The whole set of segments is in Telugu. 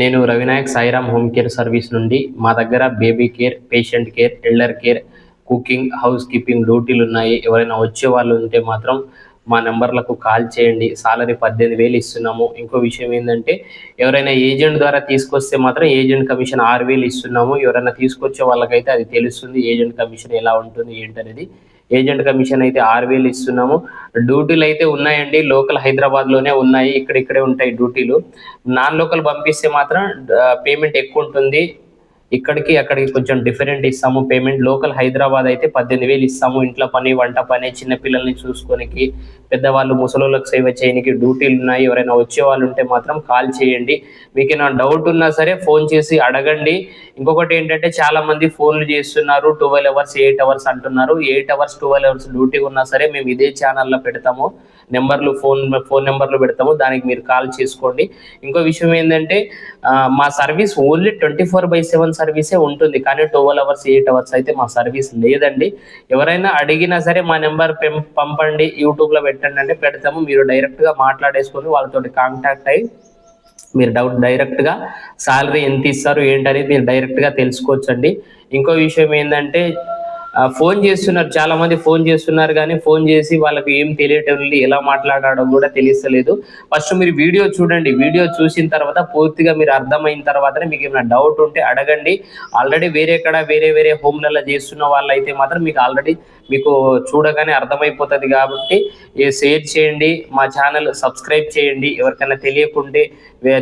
నేను Ravinayak Sairam home care service నుండి మా దగ్గర baby care patient care elder care cooking housekeeping డ్యూటీలు ఉన్నాయి. ఎవరైనా వచ్చే వాళ్ళు ఉంటే మాత్రం మా నెంబర్లకు కాల్ చేయండి. సాలరీ పద్దెనిమిది వేలు ఇస్తున్నాము. ఇంకో విషయం ఏంటంటే ఎవరైనా ఏజెంట్ ద్వారా తీసుకొస్తే మాత్రం ఏజెంట్ కమిషన్ ఆరు వేలు ఇస్తున్నాము. ఎవరైనా తీసుకొచ్చే వాళ్ళకైతే అది తెలుస్తుంది ఏజెంట్ కమిషన్ ఎలా ఉంటుంది ఏంటనేది. ఏజెంట్ కమిషన్ అయితే ఆరు వేలు ఇస్తున్నాము. డ్యూటీలు అయితే ఉన్నాయండి. లోకల్ హైదరాబాద్లోనే ఉన్నాయి. ఇక్కడిక్కడే ఉంటాయి డ్యూటీలు. నాన్ లోకల్ పంపిస్తే మాత్రం పేమెంట్ ఎక్కువ ఉంటుంది. ఇక్కడికి అక్కడికి కొంచెం డిఫరెంట్ ఇస్తాము. పేమెంట్ లోకల్ హైదరాబాద్ అయితే పద్దెనిమిది వేలు ఇస్తాము. ఇంట్లో పని వంట పని చిన్న పిల్లల్ని చూసుకోనికి పెద్దవాళ్ళు ముసలోళ్ళకి సేవ చేయడానికి డ్యూటీలు ఉన్నాయి. ఎవరైనా వచ్చే వాళ్ళు ఉంటే మాత్రం కాల్ చేయండి. మీకు ఏమైనా డౌట్ ఉన్నా సరే ఫోన్ చేసి అడగండి. ఇంకొకటి ఏంటంటే చాలా మంది ఫోన్లు చేస్తున్నారు. ట్వెల్వ్ అవర్స్ ఎయిట్ అవర్స్ అంటున్నారు. Eight hours twelve hours duty ఉన్నా సరే మేము ఇదే ఛానల్లో పెడతాము. నెంబర్లు ఫోన్ ఫోన్ నెంబర్లు పెడతాము. దానికి మీరు కాల్ చేసుకోండి. ఇంకో విషయం ఏంటంటే మా service only twenty four by seven సర్వీసే ఉంటుంది. కానీ ట్వెల్వ్ అవర్స్ ఎయిట్ అవర్స్ అయితే మా సర్వీస్ లేదండి. ఎవరైనా అడిగినా సరే మా నెంబర్ పంపండి యూట్యూబ్లో పెట్టండి అంటే పెడతాము. మీరు డైరెక్ట్గా మాట్లాడేసుకొని వాళ్ళతో కాంటాక్ట్ అయ్యి మీరు డౌట్ డైరెక్ట్గా సాలరీ ఎంత ఇస్తారు ఏంటనేది మీరు డైరెక్ట్గా తెలుసుకోవచ్చండి. ఇంకో విషయం ఏంటంటే ఫోన్ చేస్తున్నారు. చాలా మంది ఫోన్ చేస్తున్నారు కానీ ఫోన్ చేసి వాళ్ళకి ఏం తెలియటం లేదు ఎలా మాట్లాడడం కూడా తెలియలేదు ఫస్ట్ మీరు వీడియో చూడండి. వీడియో చూసిన తర్వాత పూర్తిగా మీరు అర్థమైన తర్వాతనే మీకు ఏమైనా డౌట్ ఉంటే అడగండి. ఆల్రెడీ వేరే కడ వేరే వేరే హోమ్లలో చేస్తున్న వాళ్ళు అయితే మాత్రం మీకు ఆల్రెడీ మీకు చూడగానే అర్థమైపోతుంది కాబట్టి షేర్ చేయండి. మా ఛానల్ సబ్స్క్రైబ్ చేయండి. ఎవరికైనా తెలియకుంటే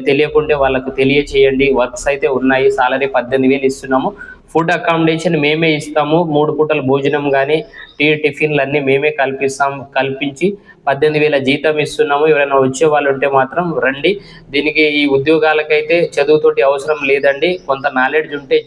తెలియకుంటే వాళ్ళకు తెలియచేయండి. వర్క్స్ అయితే ఉన్నాయి. సాలరీ పద్దెనిమిది వేలు ఇస్తున్నాము. ఫుడ్ అకామిడేషన్ మేమే ఇస్తాము. మూడు పూటల భోజనం కానీ టీ టిఫిన్లు అన్నీ మేమే కల్పిస్తాం. కల్పించి పద్దెనిమిది వేల జీతం ఇస్తున్నాము. ఎవరైనా వచ్చే వాళ్ళు ఉంటే మాత్రం రండి. దీనికి ఈ ఉద్యోగాలకైతే చదువుతోటి అవసరం లేదండి. కొంత నాలెడ్జ్ ఉంటే